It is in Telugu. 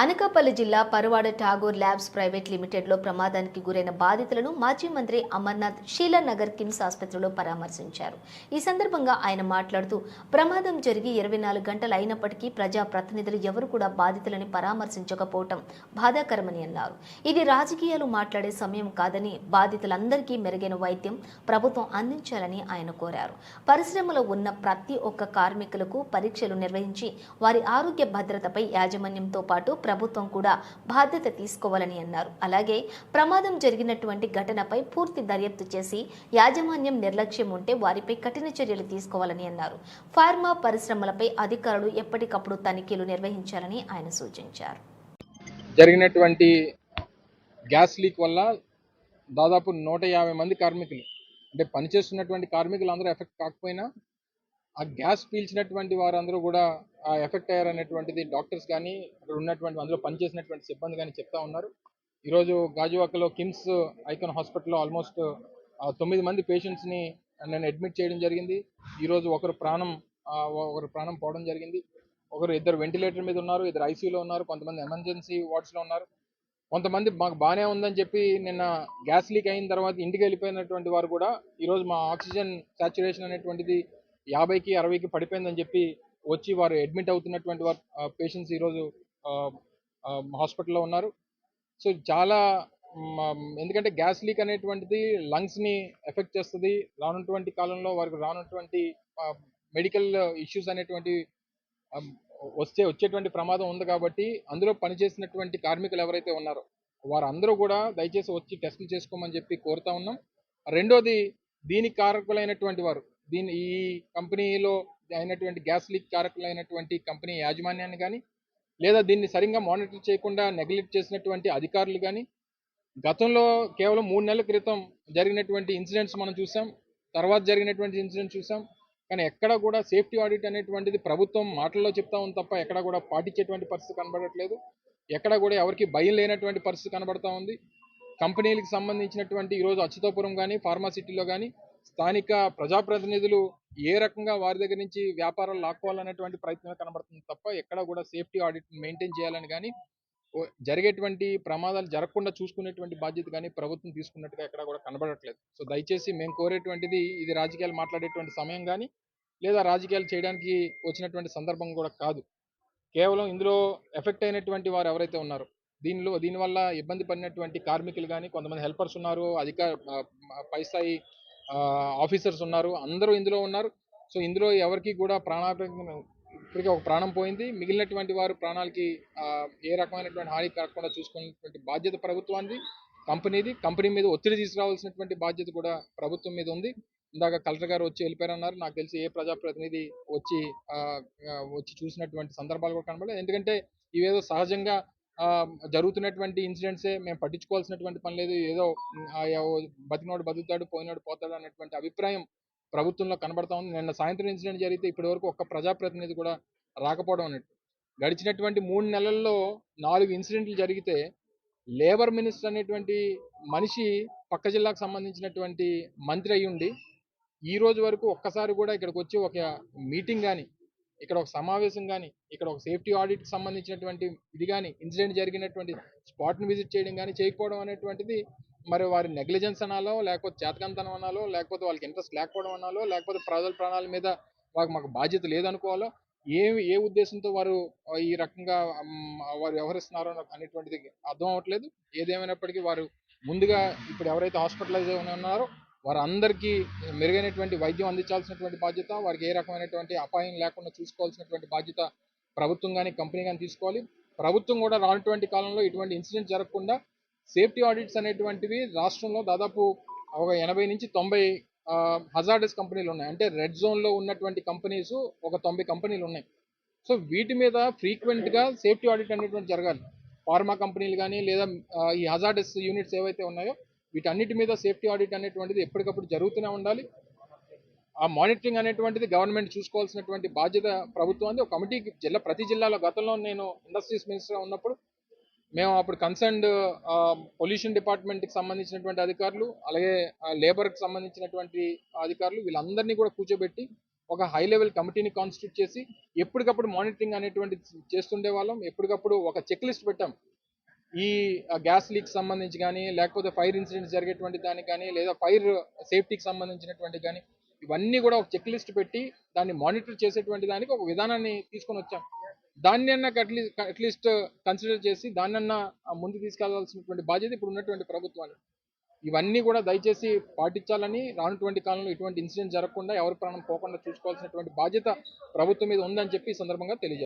అనకాపల్లి జిల్లా పరవాడ ఠాగూర్ ల్యాబ్స్ ప్రైవేట్ లిమిటెడ్లో ప్రమాదానికి గురైన బాధితులను మాజీ మంత్రి అమర్నాథ్ షీలానగర్ కిమ్స్ ఆసుపత్రిలో పరామర్శించారు. ఈ సందర్భంగా ఆయన మాట్లాడుతూ ప్రమాదం జరిగి ఇరవై నాలుగు గంటలు అయినప్పటికీ ప్రజా ప్రతినిధులు ఎవరు కూడా బాధితులని పరామర్శించకపోవటం బాధాకరమని అన్నారు. ఇది రాజకీయాలు మాట్లాడే సమయం కాదని బాధితులందరికీ మెరుగైన వైద్యం ప్రభుత్వం అందించాలని ఆయన కోరారు. పరిశ్రమలో ఉన్న ప్రతి ఒక్క కార్మికులకు పరీక్షలు నిర్వహించి వారి ఆరోగ్య భద్రతపై యాజమాన్యంతో పాటు ప్రభుత్వం కూడా బాధ్యత తీసుకోవాలని అన్నారు. అలాగే ప్రమాదం జరిగినటువంటి ఘటనపై పూర్తి దర్యాప్తు చేసి యాజమాన్యం నిర్లక్ష్యం ఉంటే వారిపై కఠిన చర్యలు తీసుకోవాలని అన్నారు. ఫార్మా పరిశ్రమలపై అధికారులు ఎప్పటికప్పుడు తనిఖీలు నిర్వహించాలని ఆయన సూచించారు. జరిగినటువంటి గ్యాస్ లీక్ వల్ల దాదాపు నూట యాభై మంది కార్మికులు అంటే పనిచేస్తున్నటువంటి కార్మికులు అందరూ ఎఫెక్ట్ కాకపోయినా ఆ గ్యాస్ పీల్చినటువంటి వారందరూ కూడా ఎఫెక్ట్ అయ్యారనేటువంటిది డాక్టర్స్ కానీ అక్కడ ఉన్నటువంటి అందులో పనిచేసినటువంటి సిబ్బంది కానీ చెప్తా ఉన్నారు. ఈరోజు గాజువాకలో కిమ్స్ ఐకాన్ హాస్పిటల్లో ఆల్మోస్ట్ తొమ్మిది మంది పేషెంట్స్ని నేను అడ్మిట్ చేయడం జరిగింది. ఈరోజు ఒకరు ప్రాణం ఒకరు ప్రాణం పోవడం జరిగింది. ఒకరు ఇద్దరు వెంటిలేటర్ మీద ఉన్నారు ఇద్దరు ఐసీయూలో ఉన్నారు కొంతమంది ఎమర్జెన్సీ వార్డ్స్లో ఉన్నారు. కొంతమంది మాకు బాగానే ఉందని చెప్పి నిన్న గ్యాస్ లీక్ అయిన తర్వాత ఇంటికి వెళ్ళిపోయినటువంటి వారు కూడా ఈరోజు మా ఆక్సిజన్ సాచురేషన్ అనేటువంటిది యాభైకి అరవైకి పడిపోయిందని చెప్పి వచ్చి వారు అడ్మిట్ అవుతున్నటువంటి వారు పేషెంట్స్ ఈరోజు హాస్పిటల్లో ఉన్నారు. సో చాలా ఎందుకంటే గ్యాస్ లీక్ అనేటువంటిది లంగ్స్ని ఎఫెక్ట్ చేస్తుంది. రానున్నటువంటి కాలంలో వారికి రానున్నటువంటి మెడికల్ ఇష్యూస్ అనేటువంటి వస్తే వచ్చేటువంటి ప్రమాదం ఉంది కాబట్టి అందులో పనిచేసినటువంటి కార్మికులు ఎవరైతే ఉన్నారో వారందరూ కూడా దయచేసి వచ్చి టెస్టులు చేసుకోమని చెప్పి కోరుతా ఉన్నాం. రెండోది దీనికి కారకులైనటువంటి వారు దీని ఈ కంపెనీలో అయినటువంటి గ్యాస్ లీక్ కారకులైనటువంటి కంపెనీ యాజమాన్యాన్ని కానీ లేదా దీన్ని సరిగ్గా మానిటర్ చేయకుండా నెగ్లెక్ట్ చేసినటువంటి అధికారులు కానీ గతంలో కేవలం మూడు నెలల క్రితం జరిగినటువంటి ఇన్సిడెంట్స్ మనం చూసాం తర్వాత జరిగినటువంటి ఇన్సిడెంట్స్ చూసాం కానీ ఎక్కడ కూడా సేఫ్టీ ఆడిట్ అనేటువంటిది ప్రభుత్వం మాటల్లో చెప్తా ఉంది తప్ప ఎక్కడ కూడా పాటించేటువంటి పరిస్థితి కనబడట్లేదు. ఎక్కడ కూడా ఎవరికి భయం లేనటువంటి పరిస్థితి కనబడతా ఉంది. కంపెనీలకు సంబంధించినటువంటి ఈరోజు అచ్యుతాపురం కానీ ఫార్మాసిటీలో కానీ స్థానిక ప్రజాప్రతినిధులు ఏ రకంగా వారి దగ్గర నుంచి వ్యాపారాలు లాక్కోవాలనేటువంటి ప్రయత్నమే కనబడుతుంది తప్ప ఎక్కడ కూడా సేఫ్టీ ఆడిట్ మెయింటైన్ చేయాలని కానీ జరిగేటువంటి ప్రమాదాలు జరగకుండా చూసుకునేటువంటి బాధ్యత కానీ ప్రభుత్వం తీసుకున్నట్టుగా ఎక్కడ కూడా కనబడట్లేదు. సో దయచేసి మేము కోరేటువంటిది ఇది రాజకీయాలు మాట్లాడేటువంటి సమయం కానీ లేదా రాజకీయాలు చేయడానికి వచ్చినటువంటి సందర్భం కూడా కాదు. కేవలం ఇందులో ఎఫెక్ట్ అయినటువంటి వారు ఎవరైతే ఉన్నారో దీనిలో దీనివల్ల ఇబ్బంది పడినటువంటి కార్మికులు కానీ కొంతమంది హెల్పర్స్ ఉన్నారు అధిక ఆ, పై స్థాయి ఆఫీసర్స్ ఉన్నారు అందరూ ఇందులో ఉన్నారు. సో ఇందులో ఎవరికి కూడా ప్రాణాపాయం ఇప్పటికే ఒక ప్రాణం పోయింది. మిగిలినటువంటి వారు ప్రాణాలకి ఏ రకమైనటువంటి హాని కాకుండా చూసుకునేటువంటి బాధ్యత ప్రభుత్వానికి కంపెనీది. కంపెనీ మీద ఒత్తిడి తీసుకురావాల్సినటువంటి బాధ్యత కూడా ప్రభుత్వం మీద ఉంది. ఇందాక కలెక్టర్ గారు వచ్చి వెళ్ళిపోయారన్నారు. నాకు తెలిసి ఏ ప్రజాప్రతినిధి వచ్చి వచ్చి చూసినటువంటి సందర్భాలు కూడా కనబడలేదు. ఎందుకంటే ఇవేదో సహజంగా జరుగుతున్నటువంటి ఇన్సిడెంట్సే మేము పట్టించుకోవాల్సినటువంటి పని లేదు. ఏదో బతికినోడు బతుకుతాడు పోయినోడు పోతాడు అనేటువంటి అభిప్రాయం ప్రభుత్వంలో కనబడతా ఉంది. నిన్న సాయంత్రం ఇన్సిడెంట్ జరిగితే ఇప్పటి వరకు ఒక్క ప్రజాప్రతినిధి కూడా రాకపోవడం అన్నట్టు. గడిచినటువంటి మూడు నెలల్లో నాలుగు ఇన్సిడెంట్లు జరిగితే లేబర్ మినిస్టర్ అనేటువంటి మనిషి పక్క జిల్లాకు సంబంధించినటువంటి మంత్రి అయ్యుండి ఉండి ఈ రోజు వరకు ఒక్కసారి కూడా ఇక్కడికి వచ్చి ఒక మీటింగ్ కానీ ఇక్కడ ఒక సమావేశం కానీ ఇక్కడ ఒక సేఫ్టీ ఆడిట్కి సంబంధించినటువంటి ఇది కానీ ఇన్సిడెంట్ జరిగినటువంటి స్పాట్ని విజిట్ చేయడం కానీ చేయకపోవడం అనేటువంటిది మరి వారి నెగ్లిజెన్స్ అనాలో లేకపోతే చేతకంతనం అనాలో లేకపోతే వాళ్ళకి ఇంట్రెస్ట్ లేకపోవడం అనాలో లేకపోతే ప్రజల ప్రాణాల మీద వాళ్ళకి మాకు బాధ్యత లేదనుకోవాలో ఏ ఏ ఉద్దేశంతో వారు ఈ రకంగా వారు వ్యవహరిస్తున్నారో అనేటువంటిది అర్థం అవ్వట్లేదు. ఏదేమైనప్పటికీ వారు ముందుగా ఇప్పుడు ఎవరైతే హాస్పిటలైజ్ ఉన్నారో వారందరికీ మెరుగైనటువంటి వైద్యం అందించాల్సినటువంటి బాధ్యత వారికి ఏ రకమైనటువంటి అపాయం లేకుండా చూసుకోవాల్సినటువంటి బాధ్యత ప్రభుత్వం కానీ కంపెనీ కానీ తీసుకోవాలి. ప్రభుత్వం కూడా రానటువంటి కాలంలో ఇటువంటి ఇన్సిడెంట్ జరగకుండా సేఫ్టీ ఆడిట్స్ అనేటువంటివి రాష్ట్రంలో దాదాపు ఒక ఎనభై నుంచి తొంభై హజార్డస్ కంపెనీలు ఉన్నాయి. అంటే రెడ్ జోన్లో ఉన్నటువంటి కంపెనీస్ ఒక తొంభై కంపెనీలు ఉన్నాయి. సో వీటి మీద ఫ్రీక్వెంట్గా సేఫ్టీ ఆడిట్ అనేటువంటి జరగాలి. ఫార్మా కంపెనీలు కానీ లేదా ఈ హజార్డస్ యూనిట్స్ ఏవైతే ఉన్నాయో వీటన్నిటి మీద సేఫ్టీ ఆడిట్ అనేటువంటిది ఎప్పటికప్పుడు జరుగుతూనే ఉండాలి. ఆ మానిటరింగ్ అనేటువంటిది గవర్నమెంట్ చూసుకోవాల్సినటువంటి బాధ్యత ప్రభుత్వాన్ని ఒక కమిటీకి జిల్లా ప్రతి జిల్లాలో గతంలో నేను ఇండస్ట్రీస్ మినిస్టర్ ఉన్నప్పుడు మేము అప్పుడు కన్సర్న్డ్ పొల్యూషన్ డిపార్ట్మెంట్కి సంబంధించినటువంటి అధికారులు అలాగే లేబర్కి సంబంధించినటువంటి అధికారులు వీళ్ళందరినీ కూడా కూర్చోబెట్టి ఒక హై లెవెల్ కమిటీని కాన్స్టిట్యూట్ చేసి ఎప్పటికప్పుడు మానిటరింగ్ అనేటువంటి చేస్తుండే వాళ్ళం. ఎప్పటికప్పుడు ఒక చెక్ లిస్ట్ పెట్టాం. ఈ గ్యాస్ లీక్ సంబంధించి కానీ లేకపోతే ఫైర్ ఇన్సిడెంట్స్ జరిగేటువంటి దానికి కానీ లేదా ఫైర్ సేఫ్టీకి సంబంధించినటువంటి కానీ ఇవన్నీ కూడా ఒక చెక్ లిస్ట్ పెట్టి దాన్ని మానిటర్ చేసేటువంటి దానికి ఒక విధానాన్ని తీసుకొని వచ్చాం. దాన్ని అన్న అట్లీస్ట్ అట్లీస్ట్ కన్సిడర్ చేసి దాన్నన్నా ముందు తీసుకెళ్ళాల్సినటువంటి బాధ్యత ఇప్పుడు ఉన్నటువంటి ప్రభుత్వాలు. ఇవన్నీ కూడా దయచేసి పాటించాలని రానటువంటి కాలంలో ఇటువంటి ఇన్సిడెంట్ జరగకుండా ఎవరి ప్రాణం పోకుండా చూసుకోవాల్సినటువంటి బాధ్యత ప్రభుత్వం మీద ఉందని చెప్పి ఈ సందర్భంగా తెలియజేస్తాను